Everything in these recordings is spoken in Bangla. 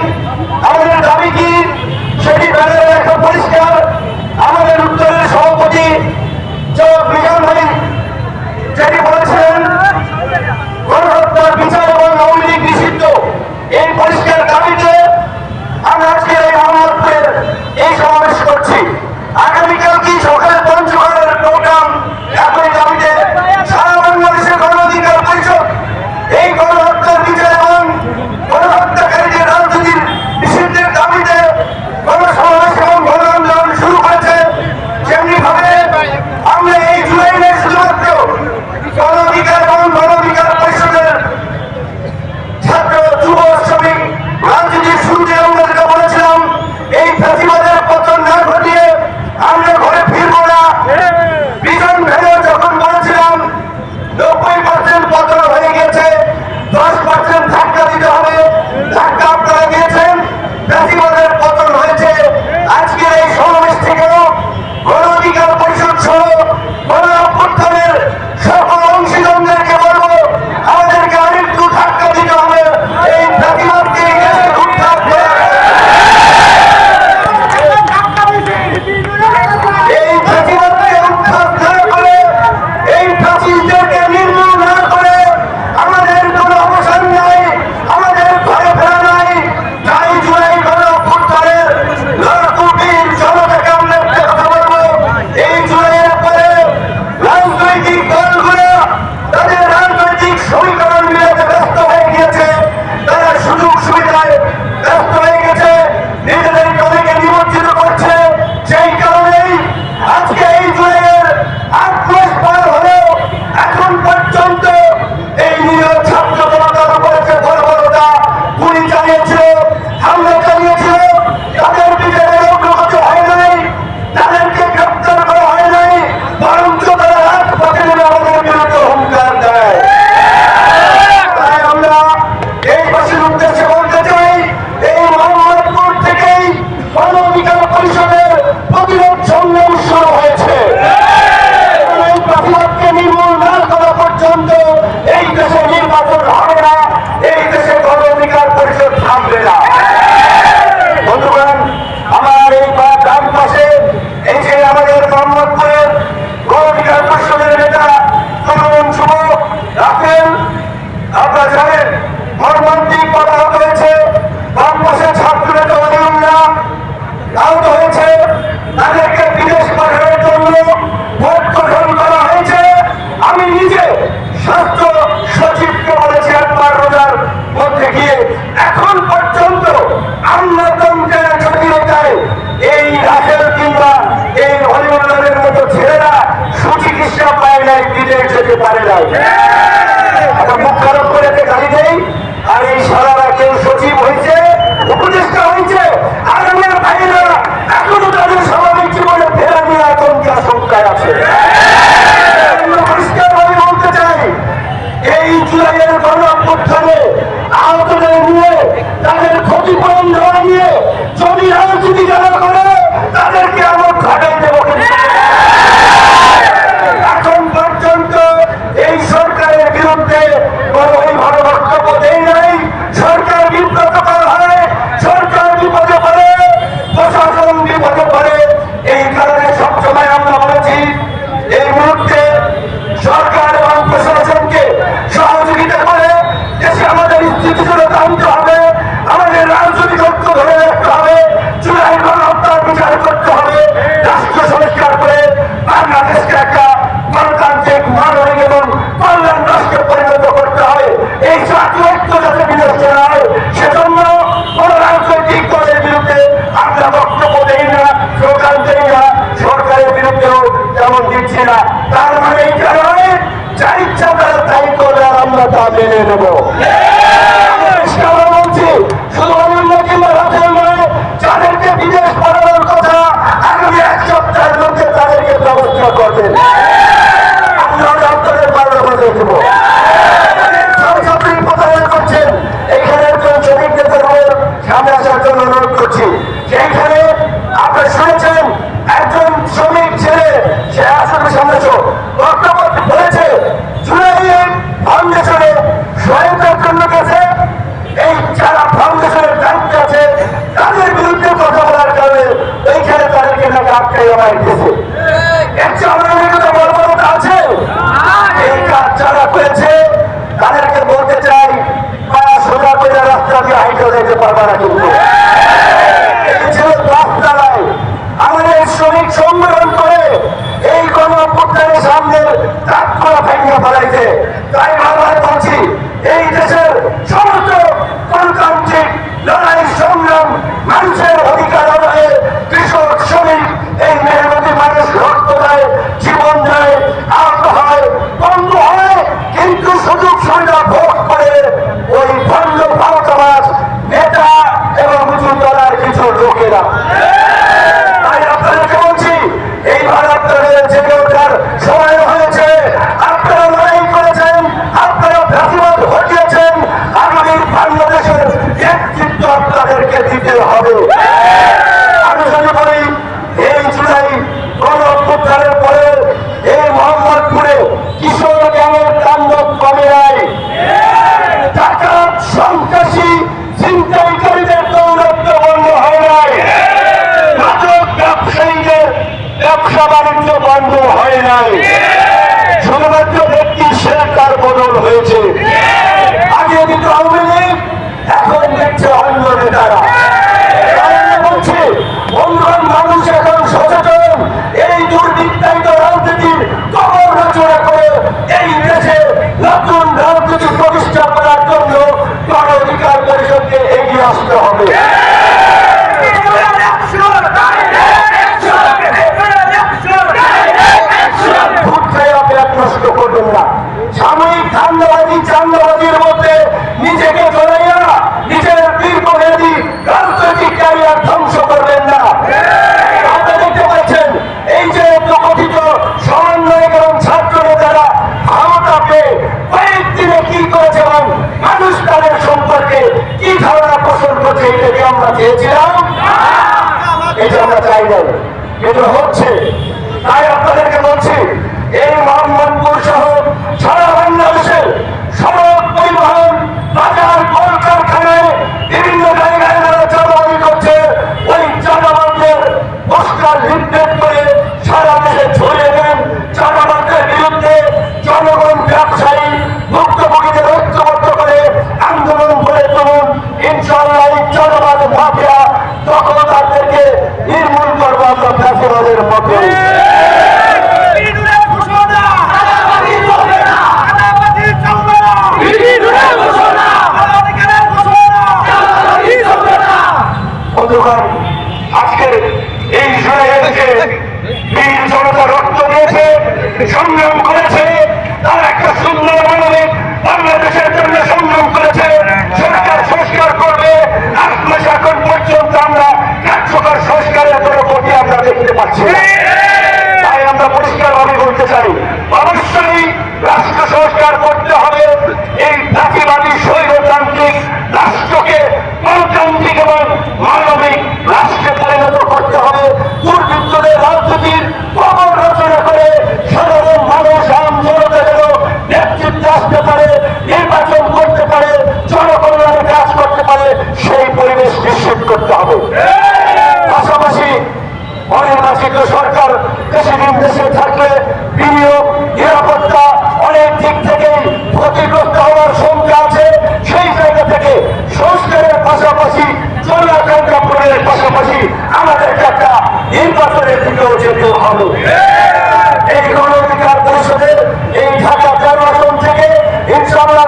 আমরা মর্মান্তিক করা হয়েছে। বামপাশে ছাত্র জনগণরা আহত হয়েছে। তাদেরকে বিদেশ পাঠানোর জন্য ভোট গঠন করা হয়েছে। আমি নিজে স্বাস্থ্য সচিবকে বলেছি একবার রোজার মধ্যে গিয়ে। এখন পর্যন্ত আমলাতন্ত্রের জটিলতায় এই রাখেল কিংবা এই হরিমন্ডলের মতো ছেলেরা সুচিকিৎসা পায় নাই, বিদেশ যেতে পারে নাই। একটা মুখ খারাপ করে একটা গালি দেই। আর এই সারারা কেউ সচিব হয়েছে, উপদেষ্টা হয়েছে আগামীর বাইরে এখনও তাদের স্বাভাবিক জীবনে ফেরা নিয়ে আতঙ্কে আশঙ্কায় আছে। মোকাবিলে নেব সামনে দাঁত করা ভেঙে ফেলাইছে। তাই সংগ্রাম করেছে। দিক থেকে ক্ষতিগ্রস্ত হওয়ার সংখ্যা আছে, সেই জায়গা থেকে সংস্কারের পাশাপাশি জনআকাঙ্ক্ষা পূরণের পাশাপাশি আমাদের একটা নির্বাচনের দিকেও যেতে হবে। এই গণ অধিকার পরিষদের এই ঢাকা চার আসন থেকে ইনশাল্লাহ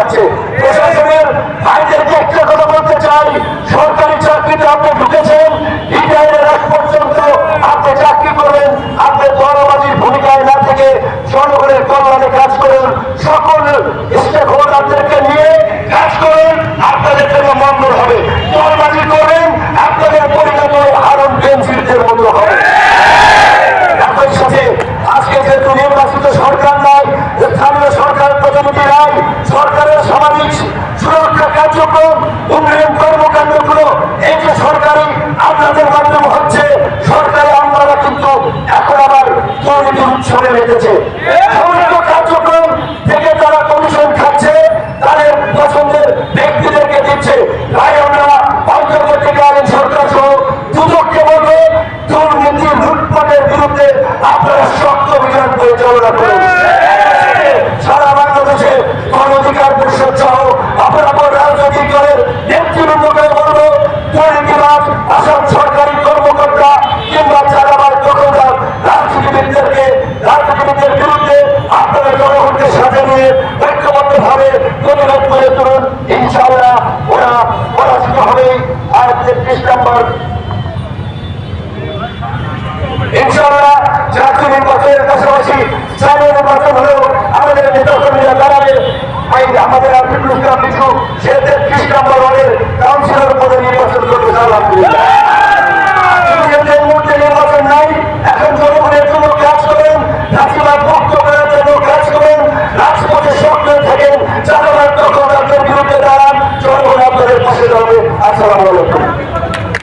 যাচ্ছে। প্রশাসনের ভাইদেরকে একটা কথা বলতে চাই। সরকারি চাকরিতে আপনি ঢুকেছেন রিটায়ারের আগ পর্যন্ত আপনি চাকরি করবেন। আপনি বড়বাজির ভূমিকায় না থেকে জনগণের কল্যাণে কাজ করুন। সকল স্টেক হোল্ডারদেরকে নিয়ে কাজ ধরে রেখেছে। ইনশাআল্লাহ জাতীয় নির্বাচনের পাশাপাশি স্থানীয় নির্বাচন হলেও আমাদের নেতা কর্মীরা দাঁড়াবে আমাদের আফিকুল ইসলাম মিঠু সে ত্রিশ নম্বর ওয়ার্ডের কাউন্সিলর পদে নির্বাচন করবে, আলহামদুলিল্লাহ। আসসালামু আলাইকুম।